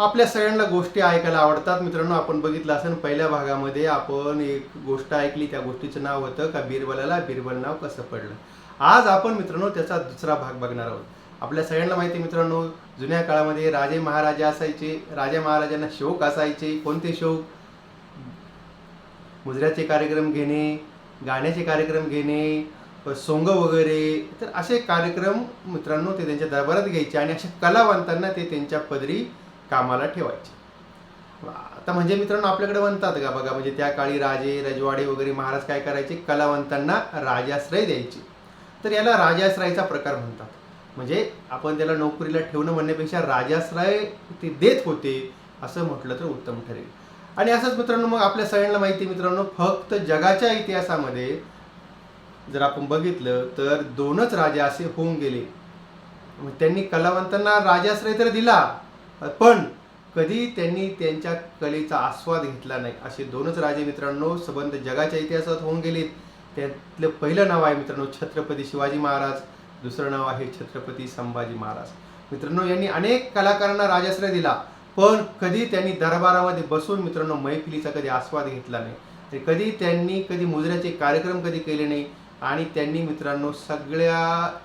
आपल्या सगळ्यांना गोष्टी ऐकायला आवडतात. मित्रांनो आपण बघितलं असेल पहिल्या भागामध्ये आपण एक गोष्ट ऐकली. त्या गोष्टीचं नाव होतं का बिरबलाला? बिरबल नाव कसं पडलं? आज आपण मित्रांनो त्याचा दुसरा भाग बघणार आहोत. आपल्या सगळ्यांना माहिती आहे मित्रांनो जुन्या काळामध्ये राजे महाराजे असायचे. राजा महाराजांना शोक असायचे. कोणते शोक? मुजऱ्याचे कार्यक्रम घेणे गाण्याचे कार्यक्रम घेणे सोंग वगैरे. तर असे कार्यक्रम मित्रांनो ते त्यांच्या दरबारात घ्यायचे आणि अशा कलावंतांना ते त्यांच्या पदरी कामाला ठेवायचे. आता म्हणजे मित्रांनो आपल्याकडे म्हणतात का बघा म्हणजे त्या काळी राजे रजवाडे वगैरे महाराज काय करायचे? कलावंतांना राजाश्रय द्यायचे. तर याला राजाश्रयाचा प्रकार म्हणतात. म्हणजे आपण त्याला नोकरीला ठेवणं म्हणण्यापेक्षा राजाश्रय ते देत होते असं म्हटलं तर उत्तम ठरेल. आणि असंच मित्रांनो मग आपल्या सगळ्यांना माहिती मित्रांनो फक्त जगाच्या इतिहासामध्ये जर आपण बघितलं तर दोनच राजे असे होऊन गेले. मग त्यांनी कलावंतांना राजाश्रय तर दिला पण कधी त्यांनी त्यांच्या कलेचा आस्वाद घेतला नाही. असे दोनच राजे मित्रांनो संबंध जगाच्या इतिहासात होऊन गेलेत त्यातलं पहिलं नाव आहे मित्रांनो छत्रपती शिवाजी महाराज. दुसरं नाव आहे छत्रपती संभाजी महाराज. मित्रांनो यांनी अनेक कलाकारांना राजाश्रय दिला पण कधी त्यांनी दरबारामध्ये बसून मित्रांनो मैफिलीचा कधी आस्वाद घेतला नाही. आणि कधी त्यांनी कधी मुजऱ्याचे कार्यक्रम कधी केले नाही. आणि त्यांनी मित्रांनो सगळ्या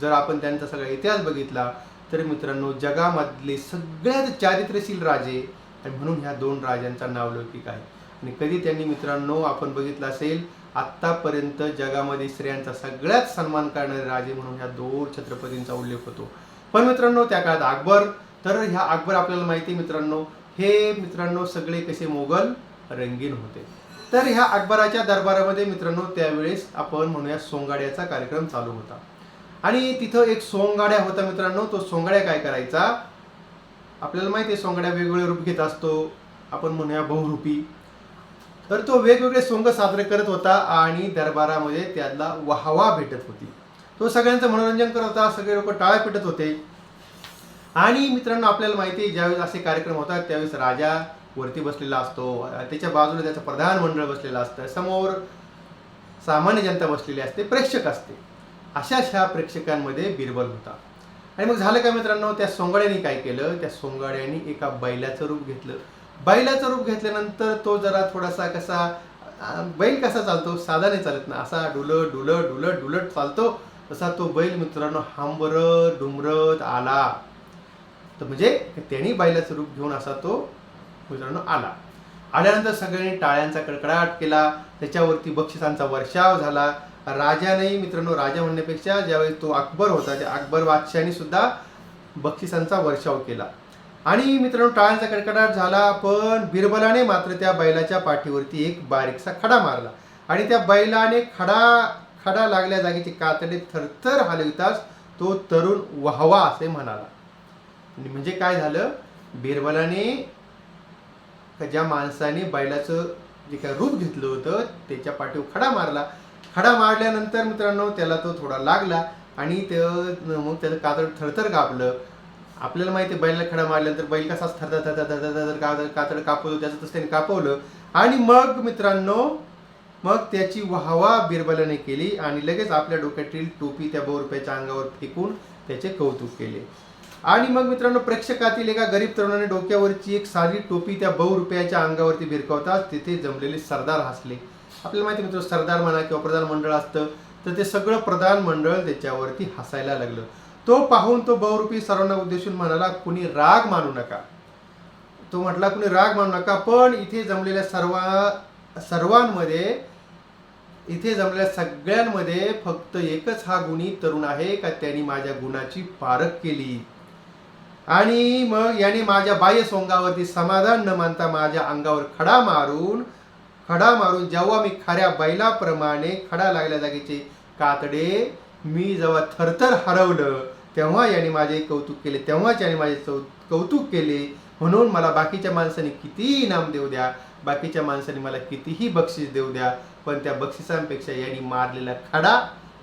जर आपण त्यांचा सगळा इतिहास बघितला तर मित्रांनो जगामधले सगळ्यात चारित्र्यशील राजे आणि म्हणून ह्या दोन राजांचा नावलौकिक आहे. आणि कधी त्यांनी मित्रांनो आपण बघितलं असेल आत्तापर्यंत जगामध्ये स्त्रियांचा सगळ्यात सन्मान करणारे राजे म्हणून ह्या दोन छत्रपतींचा उल्लेख होतो. पण मित्रांनो त्या काळात अकबर तर ह्या अकबर आपल्याला माहिती आहे मित्रांनो हे मित्रांनो सगळे कसे मोगल रंगीन होते. तर ह्या अकबराच्या दरबारामध्ये मित्रांनो त्यावेळेस आपण म्हणूया सोंगाड्याचा कार्यक्रम चालू होता. आणि तिथं एक सोंगाड्या होता मित्रांनो. तो सोंगाड्या काय करायचा? आपल्याला माहिती आहे सोंगाड्या वेगवेगळे रूप घेत असतो. आपण म्हणूया बहुरूपी. तर तो वेगवेगळे सोंग साजरे करत होता आणि दरबारामध्ये त्याला वाहवा भेटत होती. तो सगळ्यांचं मनोरंजन करत होता सगळे लोक टाळ्या पिटत होते. आणि मित्रांनो आपल्याला माहिती आहे ज्यावेळेस असे कार्यक्रम होतात त्यावेळेस राजा वरती बसलेला असतो. त्याच्या बाजूला त्याचं प्रधानमंडळ बसलेलं असतं. समोर सामान्य जनता बसलेली असते प्रेक्षक असते. अशा ह्या प्रेक्षकांमध्ये बिरबल होता. आणि मग झालं काय मित्रांनो त्या सोंगाड्याने काय केलं? त्या सोंगाड्याने एका बैलाचं रूप घेतलं. बैलाचं रूप घेतल्यानंतर तो जरा थोडासा कसा बैल कसा चालतो? साधा नाही चालत ना. असा डुलट डुलट डुलट डुलट चालतो. तसा तो बैल मित्रांनो हांबरत डुमरत आला. तर म्हणजे त्यांनी बैलाचं रूप घेऊन असा तो मित्रांनो आला. आल्यानंतर सगळ्यांनी टाळ्यांचा कडकडाट केला. त्याच्यावरती बक्षिसांचा वर्षाव झाला. राजानेही मित्रांनो राजा म्हणण्यापेक्षा ज्यावेळी तो अकबर होता त्या अकबर बादशाहनी सुद्धा बक्षिसांचा वर्षाव केला. आणि मित्रांनो टाळ्यांचा कडकडाट झाला पण बिरबलाने मात्र त्या बैलाच्या पाठीवरती एक बारीकसा खडा मारला. आणि त्या बैलाने खडा खडा लागल्या जागेचे कातडे थरथर हलविताच तो तरुण व्हावा असे म्हणाला. म्हणजे काय झालं? बिरबलाने ज्या माणसाने बैलाचं जे काय रूप घेतलं होतं त्याच्या पाठीवर खडा मारला. खडा मारल्यानंतर मित्रांनो त्याला तो थोडा लागला आणि ते मग त्याचं कातड थरथर कापलं. आपल्याला माहिती आहे बैलाला खडा मारल्यानंतर बैल कसाच थरथर थरथर थरथर थरथर कातड कातड कापवलं त्याचं तसं त्याने कापवलं. आणि मग मित्रांनो मग त्याची वाहवा बिरबलाने केली आणि लगेच आपल्या डोक्यातील टोपी त्या बहु रुपयाच्या अंगावर फेकून त्याचे कौतुक केले. आणि मग मित्रांनो प्रेक्षकातील एका गरीब तरुणाने डोक्यावरची एक साधी टोपी त्या बहु रुपयाच्या अंगावरती भिरकावताच तिथे जमलेले सरदार हसले. आपल्याला माहिती मित्र सरदार म्हणा किंवा प्रधान मंडळ असतं तर ते सगळं प्रधान मंडळ त्याच्यावरती हसायला लागलं. तो पाहून तो बहुरूपी सर्वांना उद्देशून म्हणाला कुणी राग मानू नका. तो म्हटला कुणी राग मानू नका पण इथे जमलेल्या सर्वा सर्वांमध्ये इथे जमलेल्या सगळ्यांमध्ये फक्त एकच हा गुणी तरुण आहे का त्यांनी माझ्या गुणाची पारख केली? आणि मग याने माझ्या बाह्य सोंगावरती समाधान न मानता माझ्या अंगावर खडा मारून खडा मारून जेव्हा मी खऱ्या बैलाप्रमाणे खडा लागल्या जागेचे कातडे मी जेव्हा थरथर हरवलं तेव्हा याने माझे कौतुक केले तेव्हाच याने माझे चौ कौतुक केले. म्हणून मला बाकीच्या माणसाने कितीही इनाम देऊ द्या बाकीच्या माणसाने मला कितीही बक्षीस देऊ द्या पण त्या बक्षिसांपेक्षा यांनी मारलेला खडा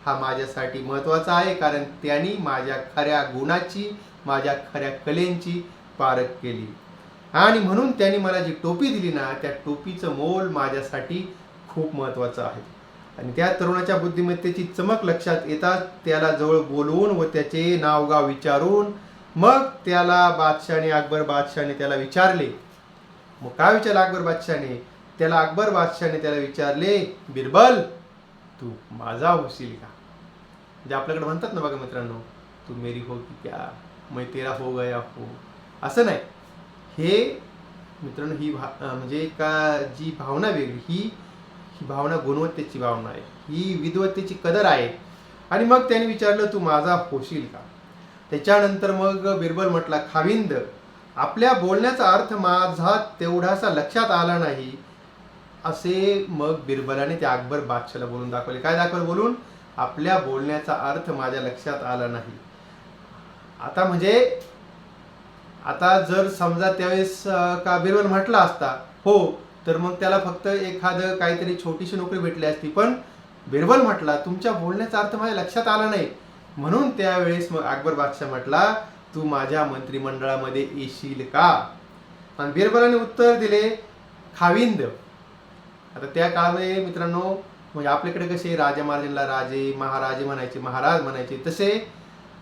हा माझ्यासाठी महत्त्वाचा आहे कारण त्यांनी माझ्या खऱ्या गुणाची माझ्या खऱ्या कलेंची पारख केली. आणि म्हणून त्यांनी मला जी टोपी दिली ना त्या टोपीचं मोल माझ्यासाठी खूप महत्त्वाचं आहे. आणि त्या तरुणाच्या बुद्धिमत्तेची चमक लक्षात येताच त्याला जवळ बोलवून व त्याचे नावगाव विचारून मग त्याला बादशाने अकबर बादशाने त्याला विचारले. मग काय विचारलं अकबर बादशाने त्याला अकबर बादशाने त्याला विचारले बिरबल तू माझा होशील का? म्हणजे आपल्याकडे म्हणतात ना बघा मित्रांनो तू मेरी हो की क्या मैं तेरा हो गया हो. असं नाही. हे मित्रांनो ही भा म्हणजे का जी भावना वेगळी ही ही भावना गुणवत्तेची भावना आहे. ही विद्वत्तेची कदर आहे. आणि मग त्याने विचारलं तू माझा होशील का? त्याच्यानंतर मग बिरबल म्हटला खाविंद आपल्या बोलण्याचा अर्थ माझा तेवढासा लक्षात आला नाही. असे मग बिरबलाने त्या अकबर बादशाला बोलून दाखवले. काय दाखवलं बोलून? आपल्या बोलण्याचा अर्थ माझ्या लक्षात आला नाही. आता म्हणजे आता जर समजा त्यावेळेस का बिरबल म्हटला असता हो तर मग त्याला फक्त एखादं काहीतरी छोटीशी नोकरी भेटली असती. पण बिरबल म्हटला तुमच्या बोलण्याचा अर्थ माझ्या लक्षात आला नाही. म्हणून त्यावेळेस मग अकबर बादशाह म्हटला तू माझ्या मंत्रिमंडळामध्ये येशील का? आणि बिरबलाने उत्तर दिले खाविंद. आता त्या काळामध्ये मित्रांनो म्हणजे आपल्याकडे कसे राजा महाराजांना राजे महाराजे म्हणायचे महाराज म्हणायचे तसे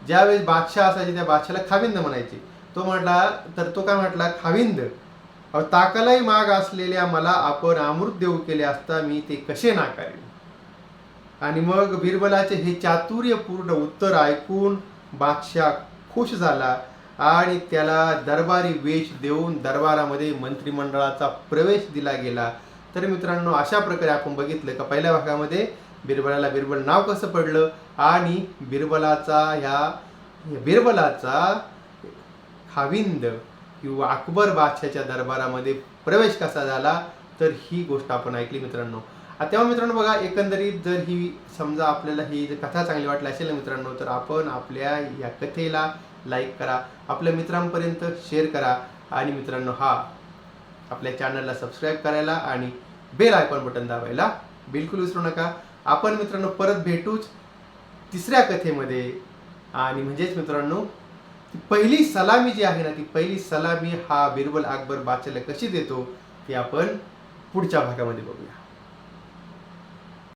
ज्यावेळेस बादशाह असायचे त्या बादशाला खाविंद म्हणायचे. तो म्हटला तर तो काय म्हटला खाविंद अहो, ताकालाही माग असलेल्या मला आपण अमृत देऊ केले असता मी ते कसे नाकारेन? आणि मग बिरबलाचे हे चातुर्यपूर्ण उत्तर ऐकून बादशाह खुश झाला आणि त्याला दरबारी वेश देऊन दरबारामध्ये मंत्रिमंडळाचा प्रवेश दिला गेला. तर मित्रांनो अशा प्रकारे आपण बघितलं का पहिल्या भागामध्ये बिरबलाला बिरबल नाव कसं पडलं? आणि बिरबलाचा ह्या बिरबलाचा हाविंद किंवा अकबर बादशाच्या दरबारामध्ये प्रवेश कसा झाला तर ही गोष्ट आपण ऐकली मित्रांनो. तेव्हा मित्रांनो बघा एकंदरीत जर ही समजा आपल्याला ही जर कथा चांगली वाटली असेल ना मित्रांनो तर आपण आपल्या या कथेला लाईक करा आपल्या मित्रांपर्यंत शेअर करा आणि मित्रांनो हा आपल्या चॅनलला सबस्क्राईब करायला आणि बेल आयकॉन बटन दाबायला बिलकुल विसरू नका. आपण मित्रांनो परत भेटूच तिसऱ्या कथेमध्ये आणि म्हणजेच मित्रांनो पहिली सलामी जी आहे ना ती पहिली सलामी हा बिरबल अकबर बादशाला कशी देतो ती आपण पुढच्या भागामध्ये बघूया.